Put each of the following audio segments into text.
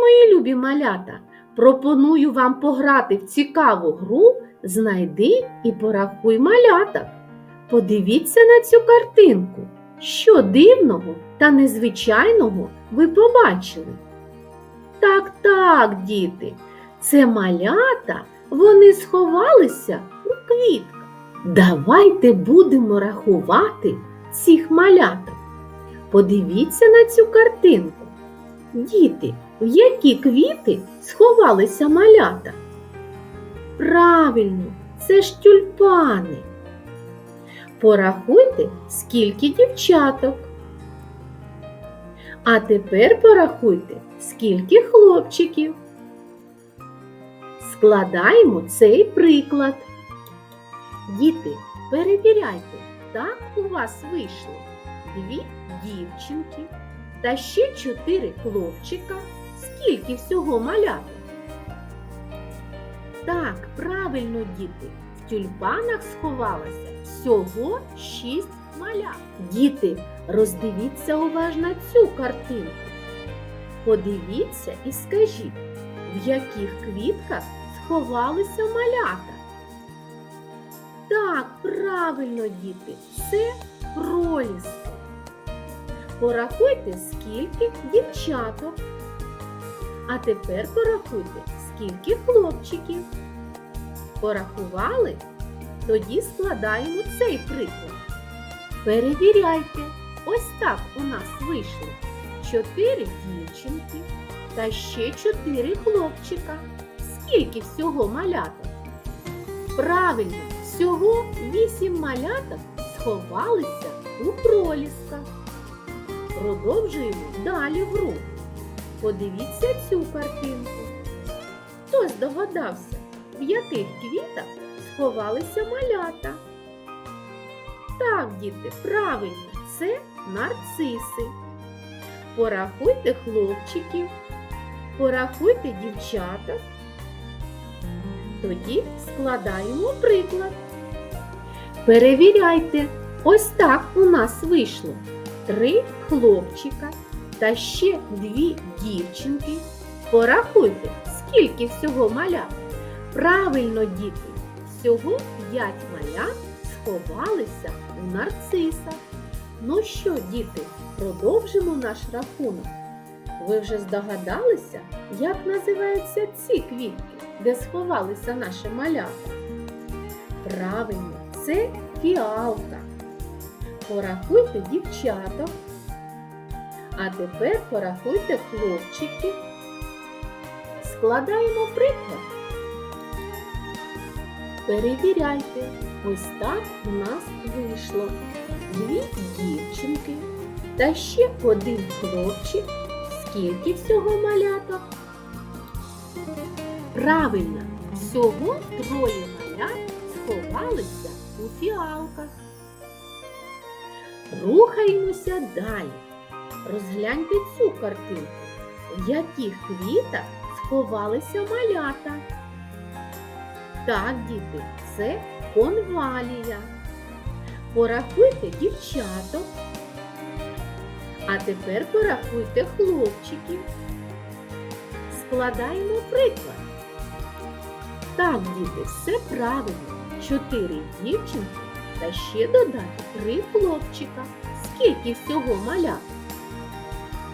мої любі малята, пропоную вам пограти в цікаву гру Знайди і порахуй малята. Подивіться на цю картинку. Що дивного та незвичайного ви побачили? Так, так, діти, це малята, вони сховалися у квітках. Давайте будемо рахувати цих маляток. Подивіться на цю картинку. Діти, в які квіти сховалися малята? Правильно, це ж тюльпани. Порахуйте, скільки дівчаток. А тепер порахуйте, скільки хлопчиків. Складаємо цей приклад. Діти, перевіряйте, так у вас вийшло дві дівчинки та ще чотири хлопчика. Скільки всього маляток? Так, правильно, діти, в тюльпанах сховалося всього шість малят. Діти, роздивіться уважно цю картинку. Подивіться і скажіть, в яких квітках сховалися малята. Так, правильно, діти, це проліски. Порахуйте, скільки дівчаток. А тепер порахуйте, скільки хлопчиків. Порахували? Тоді складаємо цей приклад. Перевіряйте. Ось так у нас вийшло чотири дівчинки та ще чотири хлопчика. Скільки всього маляток? Правильно, всього вісім маляток сховалися у пролісках. Продовжуємо далі гру. Подивіться цю картинку. Хто здогадався, в яких квітах сховалися малята? Так, діти, правильно, це нарциси. Порахуйте хлопчиків, порахуйте дівчаток. Тоді складаємо приклад. Перевіряйте, ось так у нас вийшло три хлопчика та ще дві дівчинки. Порахуйте, скільки всього малят. Правильно, діти, всього п'ять малят сховалися у нарцисах. Ну що, діти, продовжимо наш рахунок. Ви вже здогадалися, як називаються ці квітки, де сховалися наші малята? Правильно, це фіалка. Порахуйте дівчаток. А тепер порахуйте хлопчиків. Складаємо приклад. Перевіряйте. Ось так у нас вийшло дві дівчинки та ще один хлопчик. Скільки всього маляток? Правильно, всього троє малят сховалися у фіалках. Рухаємося далі. Розгляньте цю картинку. В яких квітах сховалися малята? Так, діти, це конвалія. Порахуйте дівчаток. А тепер порахуйте хлопчиків. Складаємо приклад. Так, діти, все правильно. Чотири дівчинки та ще додати три хлопчика. Скільки всього малят?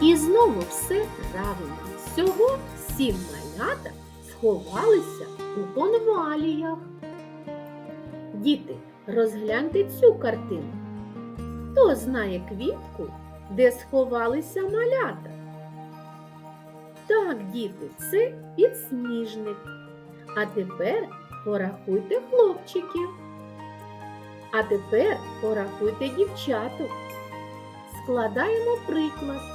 І знову все правильно. Всього сім малята сховалися у конваліях. Діти, розгляньте цю картину. Хто знає квітку, де сховалися малята? Так, діти, це підсніжник. А тепер порахуйте хлопчиків. А тепер порахуйте дівчаток. Складаємо приклад.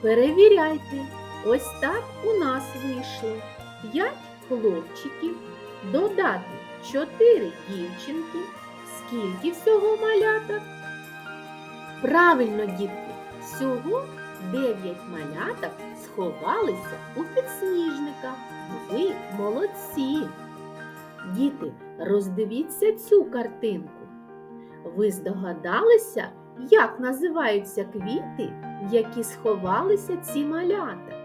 Перевіряйте. Ось так у нас вийшло 5 хлопчиків, додати 4 дівчинки. Скільки всього маляток? Правильно, дітки, всього 9 маляток сховалися у підсніжниках. Ви молодці! Діти, роздивіться цю картинку. Ви здогадалися, як називаються квіти, які сховалися ці малята?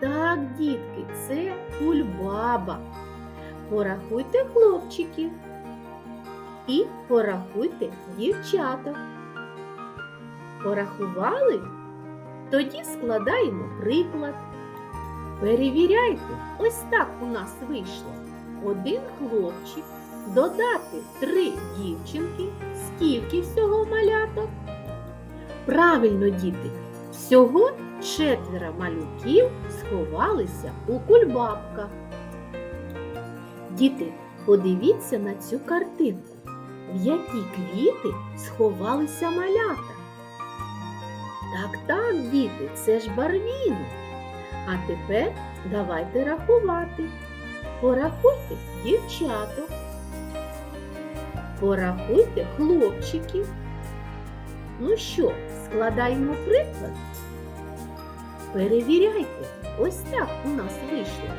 Так, дітки, це кульбаба. Порахуйте хлопчиків і порахуйте дівчаток. Порахували? Тоді складаємо приклад. Перевіряйте, ось так у нас вийшло. Один хлопчик, додати три дівчинки, скільки всього маляток? Правильно, діти, всього четверо малюків сховалися у кульбабках. Діти, подивіться на цю картинку, в які квіти сховалися малята. Так, так, діти, це ж барвінок. А тепер давайте рахувати. Порахуйте дівчаток. Порахуйте хлопчиків. Ну що, складаємо приклад? Перевіряйте, ось так у нас вийшло.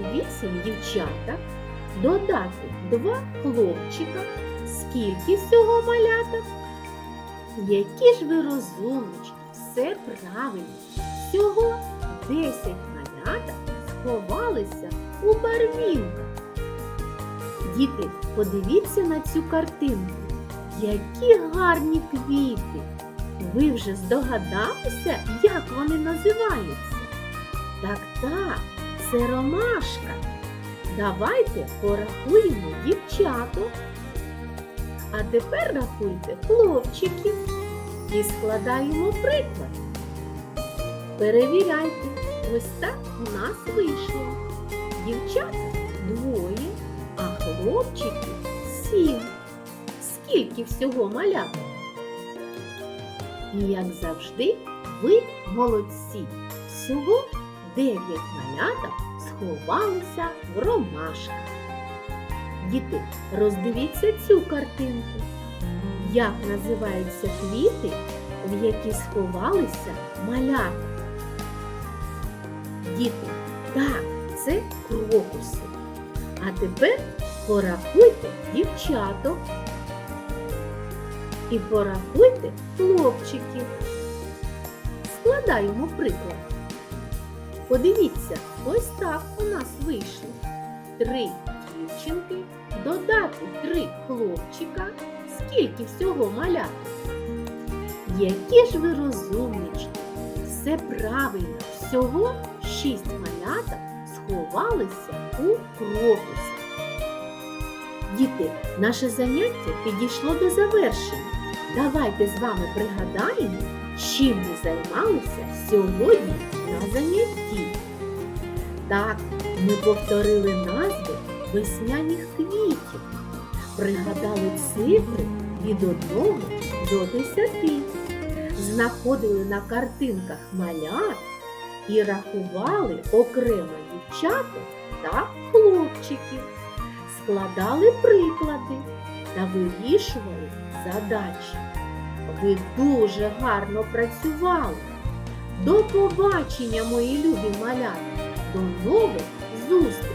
Вісім дівчаток, додати два хлопчика. Скільки всього маляток? Які ж ви розумнички, все правильно. Всього 10 маляток сховалися у барвінках. Діти, подивіться на цю картинку. Які гарні квіти! Ви вже здогадалися, як вони називаються? Так, так, це ромашка. Давайте порахуємо дівчаток. А тепер рахуйте хлопчиків і складаємо приклад. Перевіряйте, ось так у нас вийшло. Дівчата двоє, а хлопчиків сім. Скільки всього маляток? І як завжди, ви молодці. Всього дев'ять маляток сховалися в ромашках. Діти, роздивіться цю картинку. Як називаються квіти, в які сховалися малята? Діти, так, це крокуси. А тепер порахуйте дівчаток і порахуйте хлопчиків. Складаємо приклад. Подивіться, ось так у нас вийшло. Три дівчинки, додати три хлопчика. Скільки всього малят? Які ж ви розумнички! Все правильно, всього шість маляток сховалися у крокусах. Діти, наше заняття підійшло до завершення. Давайте з вами пригадаємо, чим ми займалися сьогодні на занятті. Так, ми повторили назви весняних квітів, пригадали цифри від 1 до 10, знаходили на картинках малят і рахували окремо дівчаток та хлопчиків, складали приклади та вирішували задачі. Ви дуже гарно працювали. До побачення, мої любі малята! До нових зустрічей!